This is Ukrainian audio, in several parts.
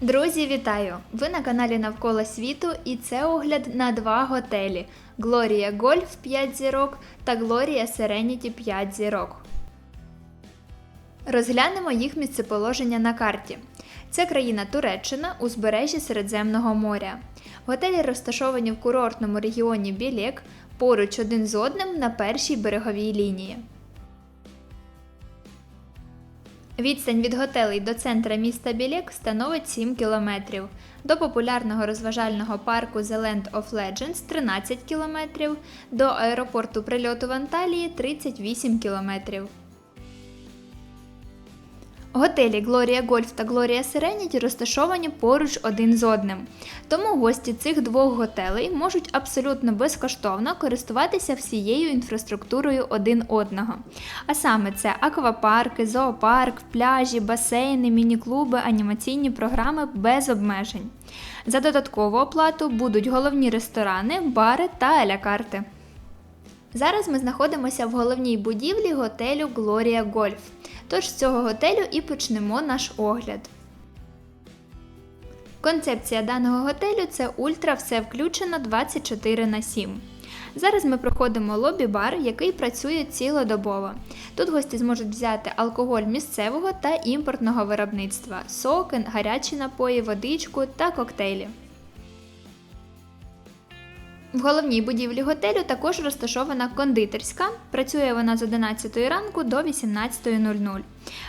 Друзі, вітаю! Ви на каналі Навколо світу і це огляд на два готелі: Gloria Golf 5 зірок та Gloria Serenity 5 зірок. Розглянемо їх місцеположення на карті. Це країна Туреччина, узбережжя Середземного моря. Готелі розташовані в курортному регіоні Білек, поруч один з одним на першій береговій лінії. Відстань від готелей до центра міста Білек становить 7 кілометрів. До популярного розважального парку The Land of Legends 13 кілометрів, до аеропорту прильоту в Анталії 38 кілометрів. Готелі Gloria Golf та Gloria Serenity розташовані поруч один з одним. Тому гості цих двох готелей можуть абсолютно безкоштовно користуватися всією інфраструктурою один одного. А саме це аквапарки, зоопарк, пляжі, басейни, міні-клуби, анімаційні програми без обмежень. За додаткову оплату будуть головні ресторани, бари та аля-карти. Зараз ми знаходимося в головній будівлі готелю Gloria Golf. Тож з цього готелю і почнемо наш огляд. Концепція даного готелю це ультра все включено 24 на 7. Зараз ми проходимо лобі-бар, який працює цілодобово. Тут гості зможуть взяти алкоголь місцевого та імпортного виробництва, соки, гарячі напої, водичку та коктейлі. В головній будівлі готелю також розташована кондитерська. Працює вона з 11 ранку до 18.00.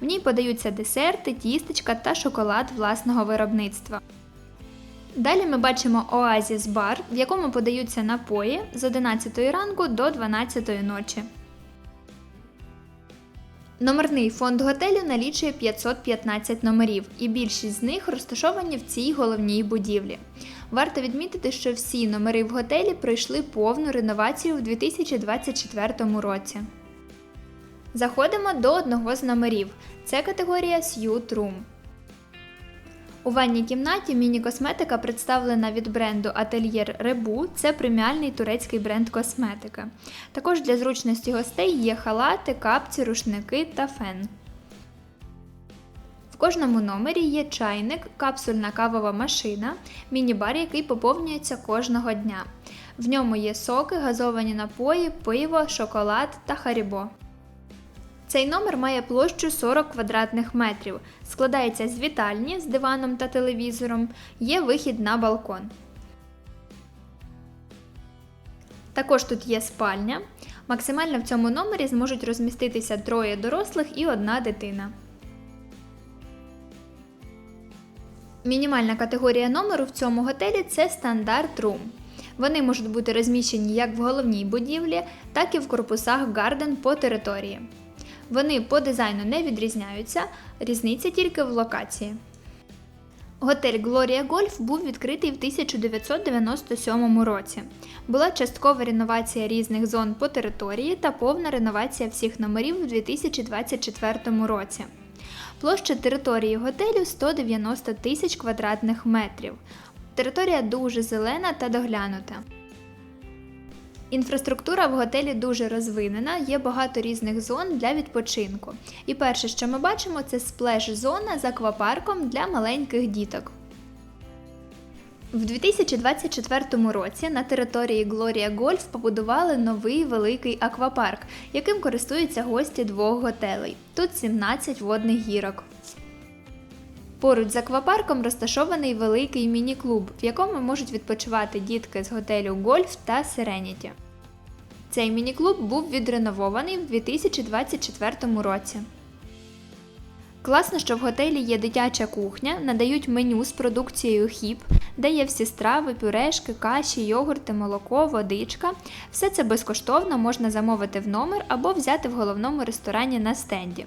В ній подаються десерти, тістечка та шоколад власного виробництва. Далі ми бачимо Оазіс бар, в якому подаються напої з 11 ранку до 12 ночі. Номерний фонд готелю налічує 515 номерів, і більшість з них розташовані в цій головній будівлі. Варто відмітити, що всі номери в готелі пройшли повну реновацію в 2024 році. Заходимо до одного з номерів. Це категорія Suite Room. У ванній кімнаті міні-косметика представлена від бренду Atelier Rebu. Це преміальний турецький бренд косметики. Також для зручності гостей є халати, капці, рушники та фен. Кожному номері є чайник, капсульна кавова машина, міні-бар, який поповнюється кожного дня. В ньому є соки, газовані напої, пиво, шоколад та харібо. Цей номер має площу 40 квадратних метрів, складається з вітальні з диваном та телевізором, є вихід на балкон. Також тут є спальня. Максимально в цьому номері зможуть розміститися троє дорослих і одна дитина. Мінімальна категорія номеру в цьому готелі це стандарт Room. Вони можуть бути розміщені як в головній будівлі, так і в корпусах Garden по території. Вони по дизайну не відрізняються, різниця тільки в локації. Готель Gloria Golf був відкритий в 1997 році. Була часткова реновація різних зон по території та повна реновація всіх номерів у 2024 році. Площа території готелю 190 тисяч квадратних метрів. Територія дуже зелена та доглянута. Інфраструктура в готелі дуже розвинена, є багато різних зон для відпочинку. І перше, що ми бачимо, це сплеш-зона з аквапарком для маленьких діток. В 2024 році на території Gloria Golf побудували новий великий аквапарк, яким користуються гості двох готелей. Тут 17 водних гірок. Поруч з аквапарком розташований великий міні-клуб, в якому можуть відпочивати дітки з готелю Гольф та Serenity. Цей міні-клуб був відреновований в 2024 році. Класно, що в готелі є дитяча кухня, надають меню з продукцією хіп, де є всі страви, пюрешки, каші, йогурти, молоко, водичка. Все це безкоштовно можна замовити в номер або взяти в головному ресторані на стенді.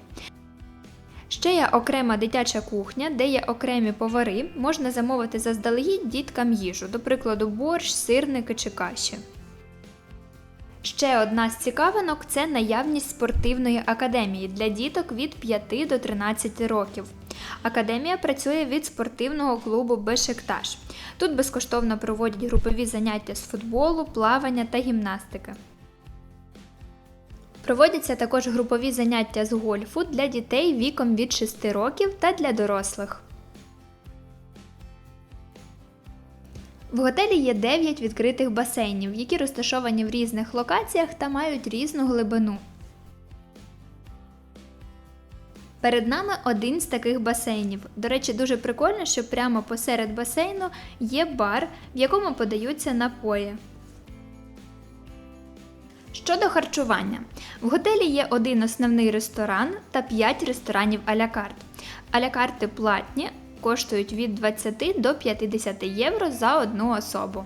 Ще є окрема дитяча кухня, де є окремі повари, можна замовити заздалегідь діткам їжу, до прикладу, борщ, сирники чи каші. Ще одна з цікавинок це наявність спортивної академії для діток від 5 до 13 років. Академія працює від спортивного клубу Бешикташ. Тут безкоштовно проводять групові заняття з футболу, плавання та гімнастики. Проводяться також групові заняття з гольфу для дітей віком від 6 років та для дорослих. В готелі є 9 відкритих басейнів, які розташовані в різних локаціях та мають різну глибину. Перед нами один з таких басейнів. До речі, дуже прикольно, що прямо посеред басейну є бар, в якому подаються напої. Щодо харчування, в готелі є один основний ресторан та 5 ресторанів а-ля карт. А-ля карти платні, коштують від 20 до 50 євро за одну особу.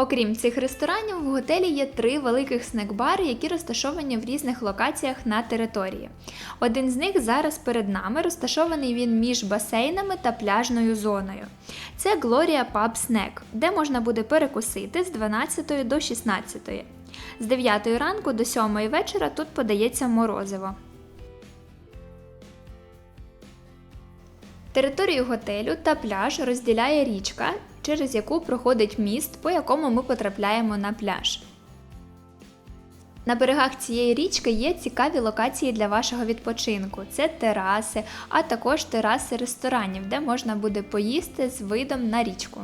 Окрім цих ресторанів, в готелі є три великих снек-бари, які розташовані в різних локаціях на території. Один з них зараз перед нами розташований він між басейнами та пляжною зоною. Це Gloria Pub Snack, де можна буде перекусити з 12 до 16. З 9 ранку до 7 вечора тут подається морозиво. Територію готелю та пляж розділяє річка, через яку проходить міст, по якому ми потрапляємо на пляж. На берегах цієї річки є цікаві локації для вашого відпочинку. Це тераси, а також тераси ресторанів, де можна буде поїсти з видом на річку.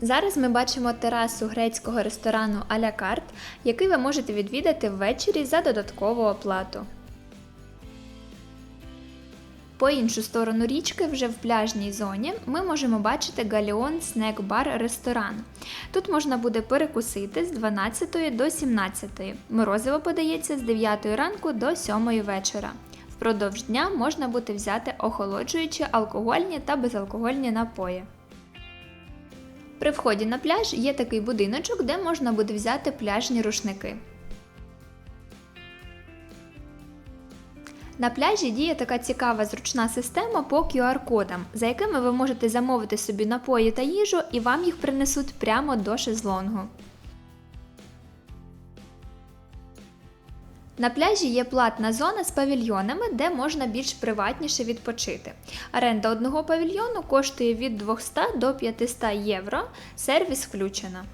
Зараз ми бачимо терасу грецького ресторану а-ля карт, який ви можете відвідати ввечері за додаткову оплату. По іншу сторону річки, вже в пляжній зоні, ми можемо бачити Галіон Снек Бар Ресторан. Тут можна буде перекусити з 12 до 17. Морозиво подається з 9 ранку до 7 вечора. Впродовж дня можна буде взяти охолоджуючі алкогольні та безалкогольні напої. При вході на пляж є такий будиночок, де можна буде взяти пляжні рушники. На пляжі діє така цікава зручна система по QR-кодам, за якими ви можете замовити собі напої та їжу, і вам їх принесуть прямо до шезлонгу. На пляжі є платна зона з павільйонами, де можна більш приватніше відпочити. Оренда одного павільйону коштує від 200 до 500 євро, сервіс включено.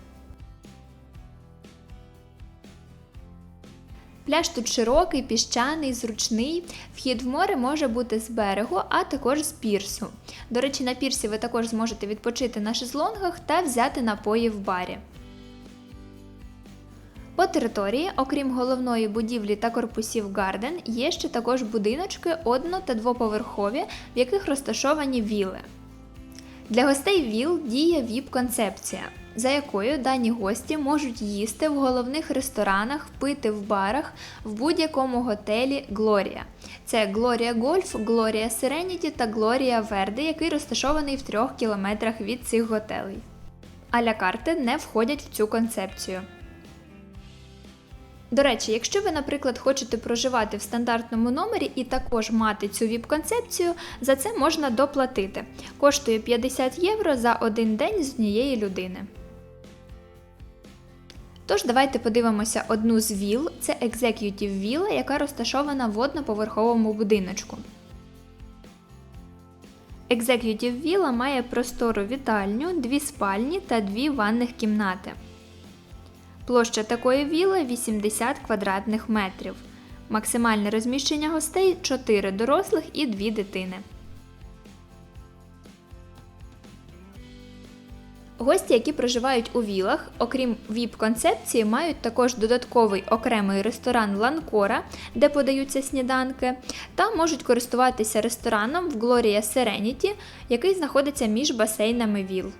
Пляж тут широкий, піщаний, зручний. Вхід в море може бути з берегу, а також з пірсу. До речі, на пірсі ви також зможете відпочити на шезлонгах та взяти напої в барі. По території, окрім головної будівлі та корпусів Гарден, є ще також будиночки одно- та двоповерхові, в яких розташовані віли. Для гостей ВІЛ діє ВІП-концепція, за якою дані гості можуть їсти в головних ресторанах, пити в барах в будь-якому готелі Глорія. Це Глорія Гольф, Глорія Serenity та Глорія Верде, який розташований в трьох кілометрах від цих готелей. Аля карти не входять в цю концепцію. До речі, якщо ви, наприклад, хочете проживати в стандартному номері і також мати цю ВІП-концепцію, за це можна доплатити. Коштує 50 євро за один день з однієї людини. Тож, давайте подивимося одну з віл. Це Executive Villa, яка розташована в одноповерховому будиночку. Executive Villa має простору вітальню, дві спальні та дві ванних кімнати. Площа такої віли 80 квадратних метрів. Максимальне розміщення гостей 4 дорослих і 2 дитини. Гості, які проживають у вілах, окрім ВІП-концепції, мають також додатковий окремий ресторан Ланкора, де подаються сніданки, та можуть користуватися рестораном в Gloria Serenity, який знаходиться між басейнами віл.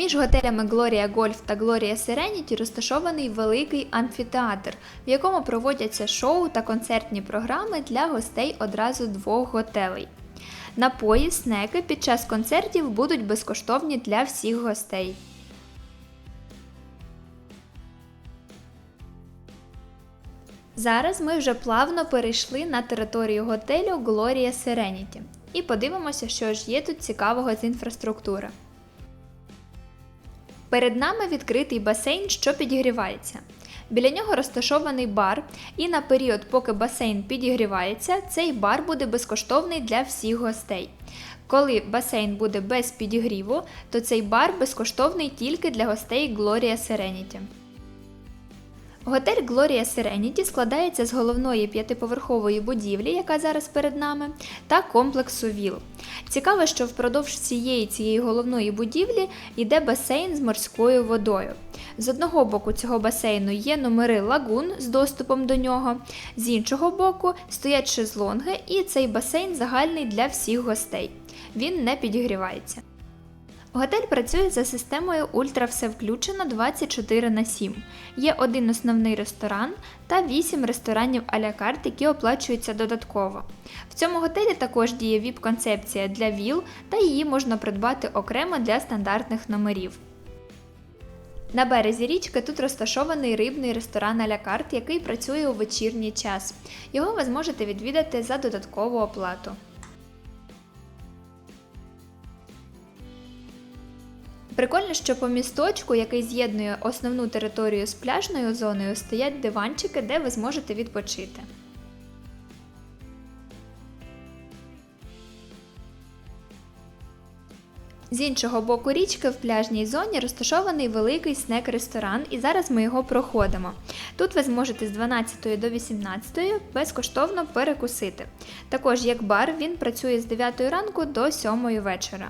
Між готелями Gloria Golf та Gloria Serenity розташований великий амфітеатр, в якому проводяться шоу та концертні програми для гостей одразу двох готелей. Напої, снеки під час концертів будуть безкоштовні для всіх гостей. Зараз ми вже плавно перейшли на територію готелю Gloria Serenity і подивимося, що ж є тут цікавого з інфраструктури. Перед нами відкритий басейн, що підігрівається. Біля нього розташований бар, і на період, поки басейн підігрівається, цей бар буде безкоштовний для всіх гостей. Коли басейн буде без підігріву, то цей бар безкоштовний тільки для гостей Gloria Serenity. Готель Gloria Serenity складається з головної п'ятиповерхової будівлі, яка зараз перед нами, та комплексу ВІЛ. Цікаво, що впродовж всієї цієї головної будівлі йде басейн з морською водою. З одного боку цього басейну є номери лагун з доступом до нього, з іншого боку стоять шезлонги, і цей басейн загальний для всіх гостей. Він не підігрівається. Готель працює за системою Ультра все включено 24 на 7. Є один основний ресторан та 8 ресторанів а-ля карт, які оплачуються додатково. В цьому готелі також діє ВІП-концепція для ВІЛ, та її можна придбати окремо для стандартних номерів. На березі річки тут розташований рибний ресторан а-ля карт, який працює у вечірній час. Його ви зможете відвідати за додаткову оплату. Прикольно, що по місточку, який з'єднує основну територію з пляжною зоною, стоять диванчики, де ви зможете відпочити. З іншого боку річки в пляжній зоні розташований великий снек-ресторан, і зараз ми його проходимо. Тут ви зможете з 12 до 18 безкоштовно перекусити. Також як бар він працює з 9 ранку до 7 вечора.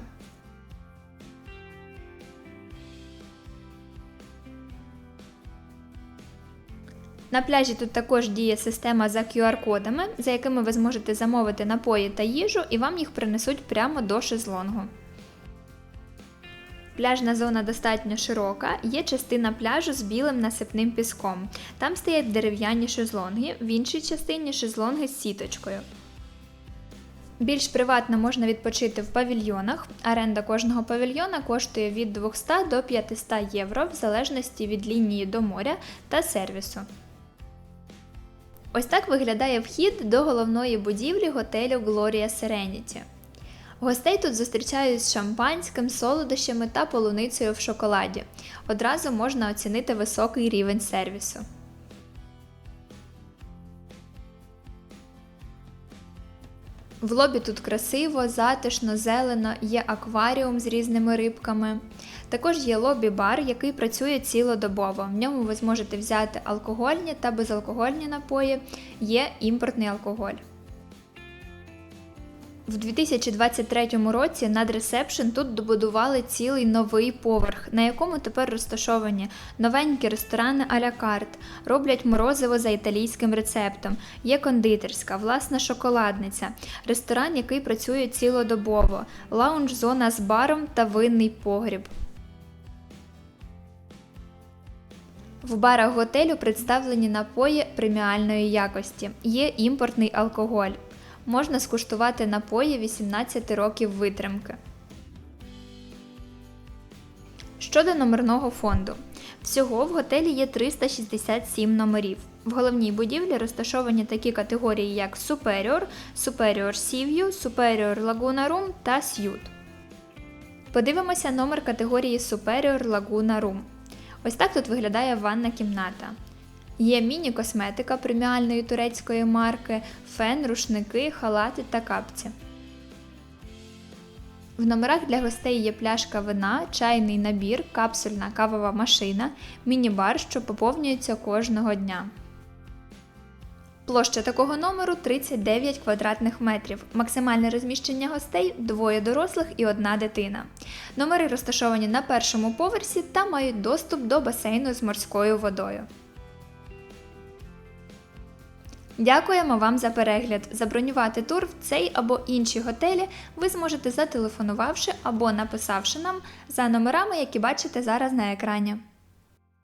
На пляжі тут також діє система за QR-кодами, за якими ви зможете замовити напої та їжу, і вам їх принесуть прямо до шезлонгу. Пляжна зона достатньо широка, є частина пляжу з білим насипним піском. Там стоять дерев'яні шезлонги, в іншій частині шезлонги з сіточкою. Більш приватно можна відпочити в павільйонах. Оренда кожного павільйона коштує від 200 до 500 євро в залежності від лінії до моря та сервісу. Ось так виглядає вхід до головної будівлі готелю Gloria Serenity. Гостей тут зустрічають з шампанським, солодощами та полуницею в шоколаді. Одразу можна оцінити високий рівень сервісу. В лобі тут красиво, затишно, зелено, є акваріум з різними рибками. Також є лобі-бар, який працює цілодобово. В ньому ви зможете взяти алкогольні та безалкогольні напої, є імпортний алкоголь. В 2023 році над ресепшн тут добудували цілий новий поверх, на якому тепер розташовані новенькі ресторани а-ля карт, роблять морозиво за італійським рецептом, є кондитерська, власна шоколадниця, ресторан, який працює цілодобово, лаунж-зона з баром та винний погріб. В барах готелю представлені напої преміальної якості, є імпортний алкоголь можна скуштувати напої 18 років витримки. Щодо номерного фонду. Всього в готелі є 367 номерів. В головній будівлі розташовані такі категорії, як Superior, Superior Sea View, Superior Laguna Room та Suite. Подивимося номер категорії Superior Laguna Room. Ось так тут виглядає ванна кімната. Є міні-косметика преміальної турецької марки, фен, рушники, халати та капці. В номерах для гостей є пляшка вина, чайний набір, капсульна кавова машина, міні-бар, що поповнюється кожного дня. Площа такого номеру 39 квадратних метрів. Максимальне розміщення гостей двоє дорослих і одна дитина. Номери розташовані на першому поверсі та мають доступ до басейну з морською водою. Дякуємо вам за перегляд. Забронювати тур в цей або інші готелі ви зможете зателефонувавши або написавши нам за номерами, які бачите зараз на екрані.